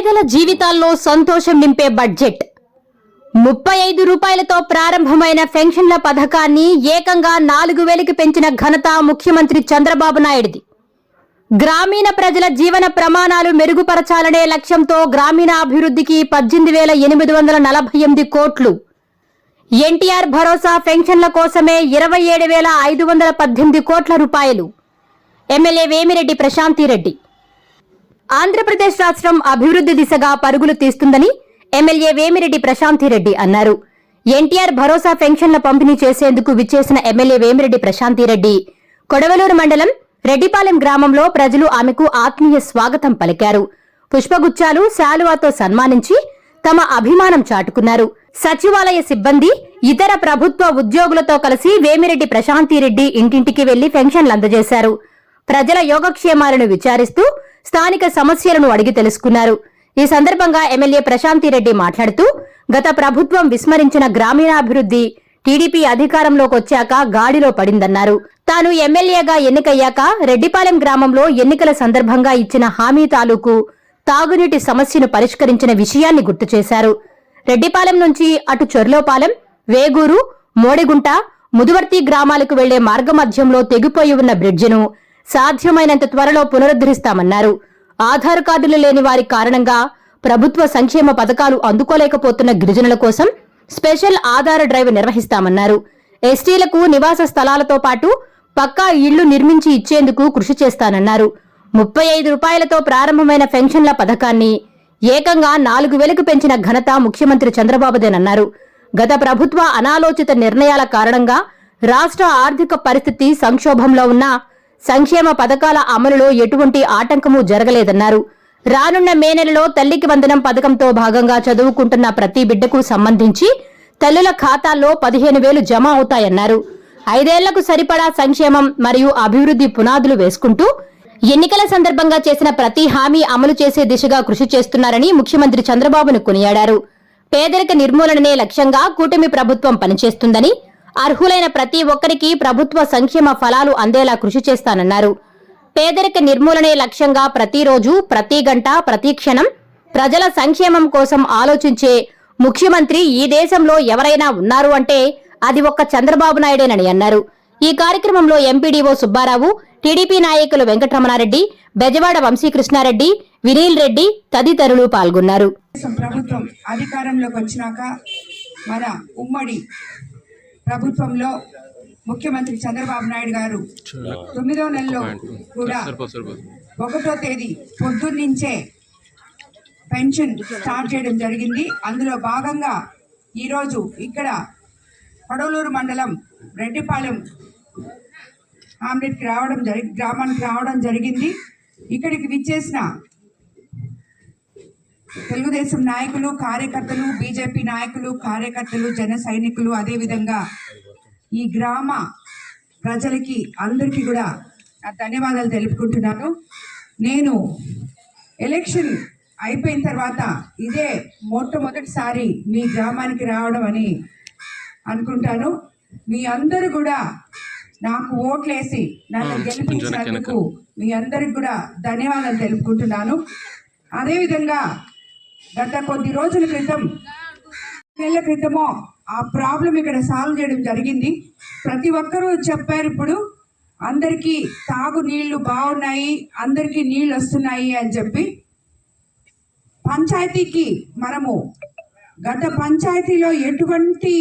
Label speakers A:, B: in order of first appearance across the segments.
A: పేదల జీవితాల్లో సంతోషం నింపే బడ్జెట్. ముప్పై ఐదు రూపాయలతో ప్రారంభమైన పెన్షన్ల పథకాన్ని ఏకంగా నాలుగు వేలకి పెంచిన ఘనత ముఖ్యమంత్రి చంద్రబాబు నాయుడిది. గ్రామీణ ప్రజల జీవన ప్రమాణాలు మెరుగుపరచాలనే లక్ష్యంతో గ్రామీణ అభివృద్ధికి పద్దెనిమిది వేల ఎనిమిది వందల నలభై ఎనిమిది కోట్లు. ఎన్టీఆర్ భరోసా పెన్షన్ల కోసమే ఇరవై ఏడు వేల ఐదు వందల పద్దెనిమిది కోట్ల రూపాయలు. ఎమ్మెల్యే వేమిరెడ్డి ప్రశాంతిరెడ్డి. ఆంధ్రప్రదేశ్ రాష్ట్రం అభివృద్ధి దిశగా పరుగులు తీస్తుందని ఎమ్మెల్యే వేమిరెడ్డి ప్రశాంతిరెడ్డి అన్నారు. ఎన్టీఆర్ భరోసా పెన్షన్ల పంపిణీ చేసేందుకు విచ్చేసిన ఎమ్మెల్యే వేమిరెడ్డి ప్రశాంతిరెడ్డి. కొడవలూరు మండలం రెడ్డిపాలెం గ్రామంలో ప్రజలు ఆమెకు ఆత్మీయ స్వాగతం పలికారు. పుష్పగుచ్చాలు శాలువాతో సన్మానించి తమ అభిమానం చాటుకున్నారు. సచివాలయ సిబ్బంది ఇతర ప్రభుత్వ ఉద్యోగులతో కలిసి వేమిరెడ్డి ప్రశాంతిరెడ్డి ఇంటింటికి వెళ్ళి పెన్షన్లు అందజేశారు. ప్రజల యోగక్షేమాలను విచారిస్తూ స్థానిక సమస్యలను అడిగి తెలుసుకున్నారు. ఈ సందర్భంగా ఎమ్మెల్యే ప్రశాంతిరెడ్డి మాట్లాడుతూ గత ప్రభుత్వం విస్మరించిన గ్రామీణాభివృద్ధి టీడీపీ అధికారంలోకి వచ్చాక గాడిలో పడిందన్నారు. తాను ఎమ్మెల్యేగా ఎన్నికయ్యాక రెడ్డిపాలెం గ్రామంలో ఎన్నికల సందర్భంగా ఇచ్చిన హామీ తాలూకు తాగునీటి సమస్యను పరిష్కరించిన విషయాన్ని గుర్తు చేశారు. రెడ్డిపాలెం నుంచి అటు చొర్లోపాలెం వేగూరు మోడిగుంట ముదువర్తి గ్రామాలకు వెళ్ళే మార్గమధ్యంలో తెగిపోయి ఉన్న బ్రిడ్జిను సాధ్యమైనంత త్వరలో పునరుద్ధరిస్తామన్నారు. ఆధార్ కార్డులు లేని వారి కారణంగా ప్రభుత్వ సంక్షేమ పథకాలు అందుకోలేకపోతున్న గిరిజనుల కోసం స్పెషల్ ఆధార్ డ్రైవ్ నిర్వహిస్తామన్నారు. ఎస్టీలకు నివాస స్థలాలతో పాటు పక్కా ఇళ్ళు నిర్మించి ఇచ్చేందుకు కృషి చేస్తానన్నారు. ముప్పై ఐదు రూపాయలతో ప్రారంభమైన పెన్షన్ల పథకాన్ని ఏకంగా నాలుగు వేలకు పెంచిన ఘనత ముఖ్యమంత్రి చంద్రబాబుదేనన్నారు. గత ప్రభుత్వ అనాలోచిత నిర్ణయాల కారణంగా రాష్ట్ర ఆర్థిక పరిస్థితి సంక్షోభంలో ఉన్న సంక్షేమ పథకాల అమలులో ఎటువంటి ఆటంకము జరగలేదన్నారు. రానున్న మే నెలలో తల్లికి వందనం పథకంతో భాగంగా చదువుకుంటున్న ప్రతి బిడ్డకు సంబంధించి తల్లుల ఖాతాల్లో పదిహేను వేలు జమ అవుతాయన్నారు. ఐదేళ్ళకు సరిపడా సంక్షేమం మరియు అభివృద్ధి పునాదులు వేసుకుంటూ ఎన్నికల సందర్భంగా చేసిన ప్రతి హామీ అమలు చేసే దిశగా కృషి చేస్తున్నారని ముఖ్యమంత్రి చంద్రబాబును కొనియాడారు. పేదరిక నిర్మూలననే లక్ష్యంగా కూటమి ప్రభుత్వం పనిచేస్తుందని అర్హులైన ప్రతి ఒక్కరికి ప్రభుత్వ సంక్షేమ ఫలాలు అందేలా కృషి చేస్తానన్నారు. పేదరిక నిర్మూలనే లక్ష్యంగా ప్రతిరోజు ప్రతి గంట ప్రతి క్షణం ప్రజల సంక్షేమం కోసం ఆలోచించే ముఖ్యమంత్రి ఈ దేశంలో ఎవరైనా ఉన్నారు అంటే అది ఒక్క చంద్రబాబు నాయుడేనని అన్నారు. ఈ కార్యక్రమంలో ఎంపీడీఓ సుబ్బారావు టీడీపీ నాయకులు వెంకటరమణారెడ్డి బెజవాడ వంశీకృష్ణారెడ్డి వినీల్ రెడ్డి తదితరులు పాల్గొన్నారు.
B: ప్రభుత్వం అధికారంలోకి వచ్చినాక మన ఉమ్మడి ప్రభుత్వంలో ముఖ్యమంత్రి చంద్రబాబు నాయుడు గారు తొమ్మిదో నెలలో కూడా ఒకటో తేదీ పొద్దున్నుంచే పెన్షన్ స్టార్ట్ చేయడం జరిగింది. అందులో భాగంగా ఈరోజు ఇక్కడ పడవలూరు మండలం రెడ్డిపాలెం ఆమ్లెట్కి రావడం జరి గ్రామానికి రావడం జరిగింది. ఇక్కడికి విచ్చేసిన తెలుగుదేశం నాయకులు కార్యకర్తలు బీజేపీ నాయకులు కార్యకర్తలు జన సైనికులు అదేవిధంగా ఈ గ్రామ ప్రజలకి అందరికీ కూడా నా ధన్యవాదాలు తెలుపుకుంటున్నాను. నేను ఎలక్షన్ అయిపోయిన తర్వాత ఇదే మొట్టమొదటిసారి మీ గ్రామానికి రావడం అని అనుకుంటాను. మీ అందరూ కూడా నాకు ఓట్లేసి నన్ను గెలిపించినందుకు మీ అందరికి కూడా ధన్యవాదాలు తెలుపుకుంటున్నాను. అదేవిధంగా గత కొద్ది రోజుల క్రితం నెలల క్రితమో ఆ ప్రాబ్లం ఇక్కడ సాల్వ్ చేయడం జరిగింది. ప్రతి ఒక్కరూ చెప్పారు ఇప్పుడు అందరికీ తాగు నీళ్ళు బాగున్నాయి అందరికీ నీళ్ళు వస్తున్నాయి అని చెప్పి. పంచాయతీకి మనము గత పంచాయతీలో ఎటువంటి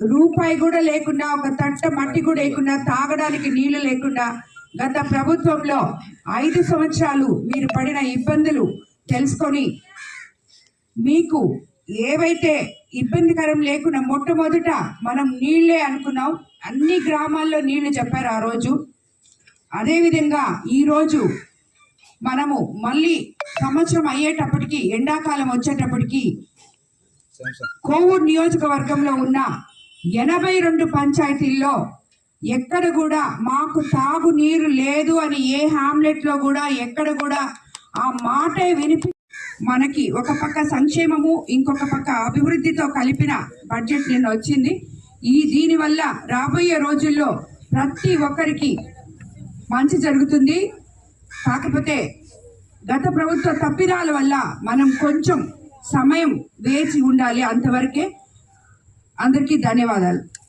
B: రూపాయి కూడా లేకుండా ఒక తట్ట మట్టి కూడా లేకుండా తాగడానికి నీళ్ళు లేకుండా గత ప్రభుత్వంలో ఐదు సంవత్సరాలు మీరు పడిన ఇబ్బందులు తెలుసుకొని మీకు ఏవైతే ఇబ్బందికరం లేకుండా మొట్టమొదట మనం నీళ్ళే అనుకున్నాం అన్ని గ్రామాల్లో నీళ్ళు చెప్పారు ఆ రోజు. అదేవిధంగా ఈరోజు మనము మళ్ళీ సంవత్సరం అయ్యేటప్పటికి ఎండాకాలం వచ్చేటప్పటికి కోవూరు నియోజకవర్గంలో ఉన్న ఎనభై రెండు పంచాయతీల్లో ఎక్కడ కూడా మాకు తాగునీరు లేదు అని ఏ హామ్లెట్లో కూడా ఎక్కడ కూడా ఆ మాటే వినిపి మనకి ఒక పక్క సంక్షేమము ఇంకొక పక్క అభివృద్ధితో కలిపిన బడ్జెట్ నిన్న వచ్చింది. ఈ దీనివల్ల రాబోయే రోజుల్లో ప్రతి ఒక్కరికి మంచి జరుగుతుంది. కాకపోతే గత ప్రభుత్వ తప్పిదాల వల్ల మనం కొంచెం సమయం వేచి ఉండాలి అంతవరకే. అందరికీ ధన్యవాదాలు.